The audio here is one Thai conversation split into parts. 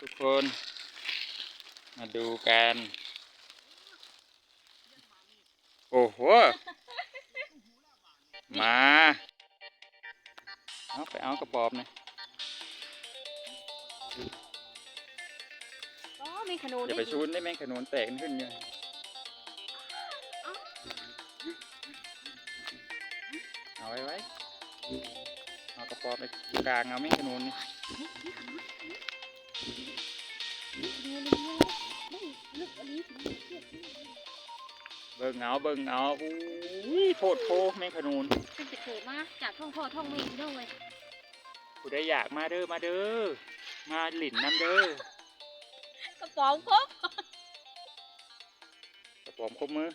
ทุกคนมาดูกัน โอ้โห มา เอาไปเอากระปอบหนะอ๋อมีขนุนอย่าไปชูนได้ไหมขนุนแตกขึ้นอยู่เอาไว้ไว้ เอากระปอบไปกลางเอาไม่ขนุนนี่ เบิ่งเอาเบิ่งเอาอุ้ยโพดโพแม่งขนุนเป็นตะเกิดมาจากท้องพ่อท้องแม่พี่น้องเลยผู้ใดอยากมาเด้อมาเด้อมาหลินน้ำเด้อกระป๋องครบกระปอมครบมือ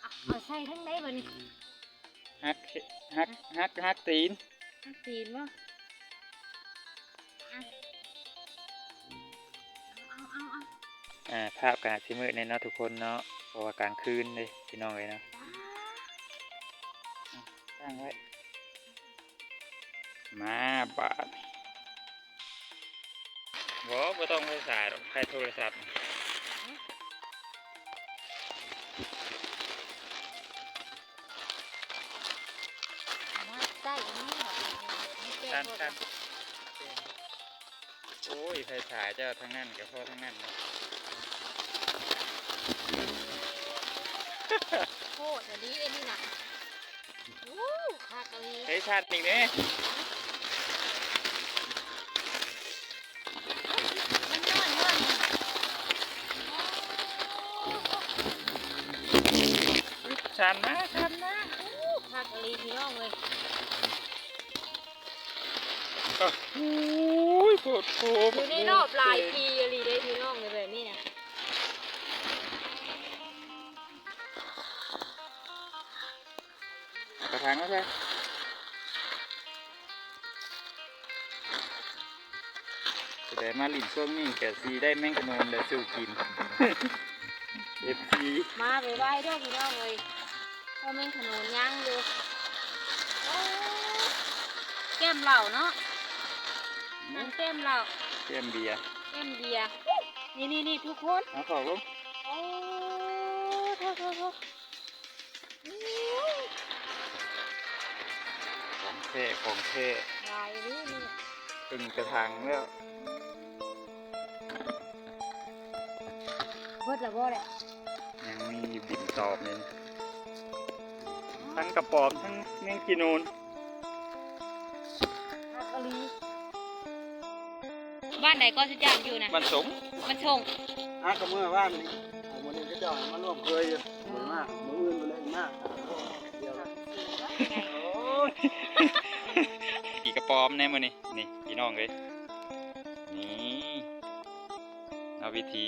เอาเอาใส่ทั้งในบัดนี้ฮักฮักฮักฮักตีนอะตีนวะอะ อ่าภาพการชิมืดเนี่ยเนาะทุกคนเนาะเพราะว่ากลางคืนเลยพี่น้องเลยเนาะตั้งไว้มาบาดบ่บ่ต้องไปสายหรอกใครโทรศัพท์เอามาใส่อันนี้เหรอไม่แก้ชันหมดชันโอ้ยไฟฉายเจ้าทั้งนั้นกับพ่อทั้งนั้นเนาะ โคตรอันนี้ไอ้นี่น่ะวู้คากะลีเฮ้ยชัดอีกเนี่ยมันนอนนอนชันนะชันนะวู้คากะลีพี่น้องเลยโอ้ยปวดโผล่อยู่ในรอบหลายปีอะลีได้พี่น้องเลย แบบนี้นะกระถางก็ใช่แสดงมาหลินช่วงนี้แกซีได้แม่งขนมและสู้กินเอฟซีมาไปไหว้เด้อพี่น้องเลยพ่อแม่งขนุนย่างอยู่โอ้แก้มเหล่าเนาะนั่นแก้มเหล่าเตรียมเบียร์แก้มเบียร์นี่นี่นี่ทุกคนเอาขอบลงโอ้โทษโทษ ท่ของเท่ลายนี่นี่ตึงกระถางแล้วเบิดละบ่แหละยังมีอยู่บินตอบนี่ทั้งกระป๋อมทั้งแมงกินูนฮักกะลีบ้านไหนก็สิจ้างอยู่นะมันสมมันชงอะก็เมื่อว่านนี้เอาวันนี้ก็จะมาร่วมเคยอยู่เหมือนมากมืออื่นไปเลยมากเดียว โอ้ยกี่กระป๋อมแน่มือนี่นี่พี่น้องเลยนี่เอาวิธี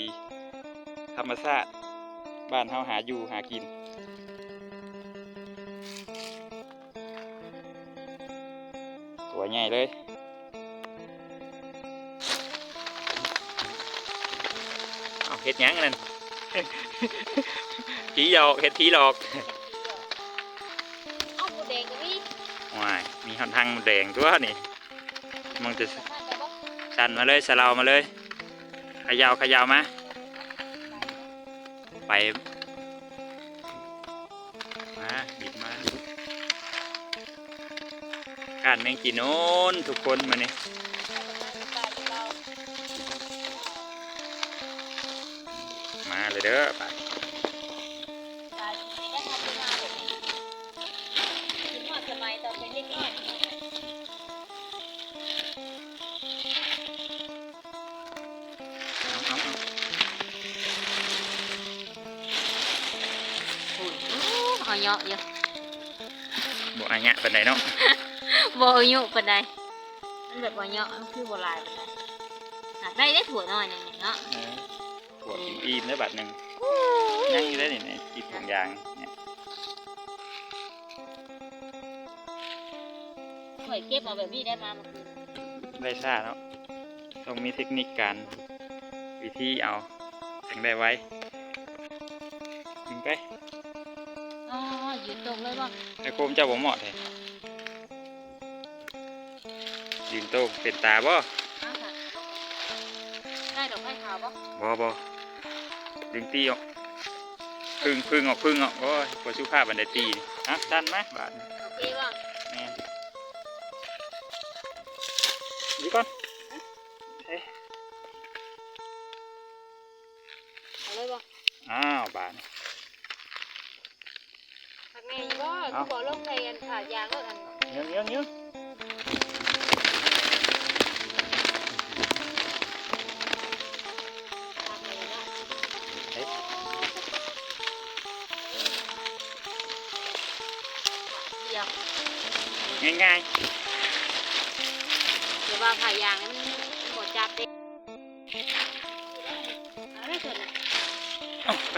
ธรรมชาติบ้านเฮาหาอยู่หากินตัวใหญ่เลยเอาเห็ดยังนั่นผีหลอกเห็ดผีหลอก หอนทางแดงตัวนี่มันจะสั่นมาเลยสลามาเลยเขยาวขยาวมาไปมาหยิบมาการแมงจีโนนทุกคนมานี่มาเลยเด้อไป เอาเยอะอยู่บ่อันเนี้ยเป็นไดเนาะ บ่อายุปานใดมันแบบบ่เยอะมันคือบ่หลายปานใดหากได้ได้ถั่วน้อยหนึงนี่เนาะเออขวดอิ่มๆได้บัดหนึ่งยังอยู่ได้นี่ในกินถุงยางเนี่ยข่อยเก็บเอาแบบนี้ได้มาเมื่อคืนได้ซ่าเนาะต้องมีเทคนิคการวิธีเอาถึงได้ไว้ถึงไปอ๋ อยืนตรงเลยบ่แต่โคมเจ้าบ่เหมาะเลยยืนโต้งเป็นตาบ่เอาค่ะเอาปะบอบอดึงตีออกพึ่งพึ่งออกพึ่งออกโอ้ยพอสุภาพบันไดตีนี่ฮะดันไหมบาทโอเคป่แม่นดีก่อนเอ๊ะ เอาเลยป่ะ อ้าวบาท หักแม่ อยู่บ่อลงใจกันขาดยางแล้วอันเงี้ยเงี้ยเงี้ยหักแม่เนาะเอ๊ะเดี๋ยง่ายเดี๋ยวว่าขายยางนั้นหมดจับเด็กเอาได้ส่วนๆเอาไป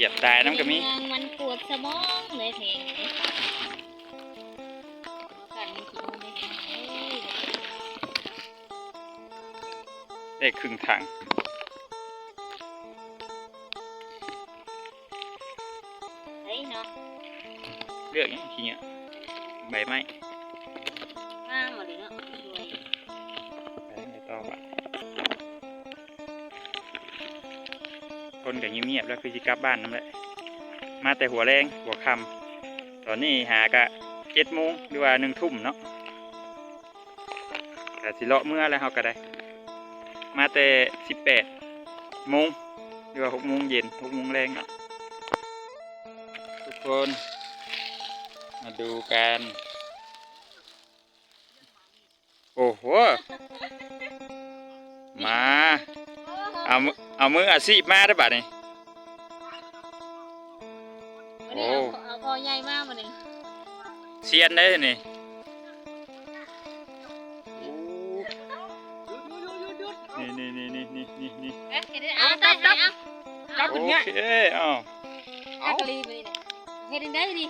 เหยียบตายน้ำกระมีเมืองมันปวดสมองเลยเพลงนี้กันมันขี้มันได้ยังไงได้ครึ่งถังเฮ้ยเนาะเลือกอย่างทีเนี้ยใบไม้งามหมดเลยเนาะสวยใบไม้ต่อป คนก็เงียบๆแล้วคือจะกลับบ้านนั่นแหละมาแต่หัวแรงหัวคำตอนนี้หากะเจ็ดโมงหรือว่าหนึ่งทุ่มเนาะแต่สิเลาะเมื่อแล้วเขาก็ได้ มาแต่สิบแปดโมงหรือว่าหกโมงเย็นหกโมงแรงเนาะทุกคนมาดูกันโอ้โหมา เอามือเอามืออาชีพมาได้อบัดนี้วันนี้เอาเอาพอใหญ่มากมาเลยเซียนได้อนี่นี่นี่นี่นี่นี่นี่นี่เอ๊ะเห็นได้เอาตับตับจับโออย่างเงี้ยเคอ้าวเอากะลีไปนี่เฮ็ดได้ดิ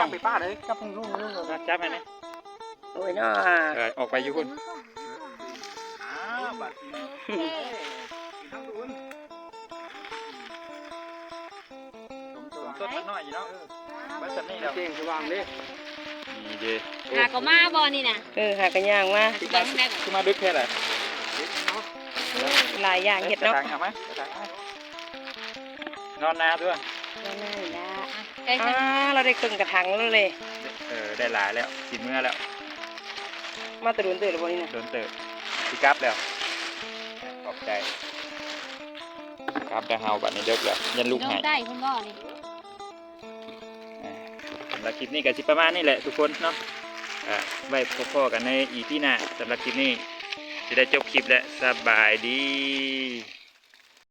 จับไปป้าเลยจับพุ่งลุ่งลุ่งเลยมาจับให้หนะโอ้ยน่าเออออกไปอยู่คุณอ้าวบัดนี้ มันน้อยอยู่เนาะไว้สันนี่แล้วเก่งสว่างเลยนี่เด้หาก็มาบ่นี่น่ะเออหากันย่างมาไปทางไหนก่อนคือมาดึกแค่ไหนหลายอย่างเห็ดเนาะกระถางเอาไหมกระถางเอานอนนาด้วยนั่นน่ะนะใช่อ่าใช่เราได้ครึ่งกระถางแล้วเลย เออได้หลายแล้วกินเมื่อแล้ว มาตะดุนตื่นหรือเปล่านี่นะโดนเติบสิกลับแล้วขอบใจกลับได้เฮาบัดนี้เด็กแล้วยันลูกน้อใหางยได้คุณบ่นี่สำหรับคลิปนี้ก็สิประมาณนี้แหละทุกคนเนาะไว้พบๆกันในอีพีหน้าสำหรับคลิปนี้จะได้จบคลิปแล้วสบายดี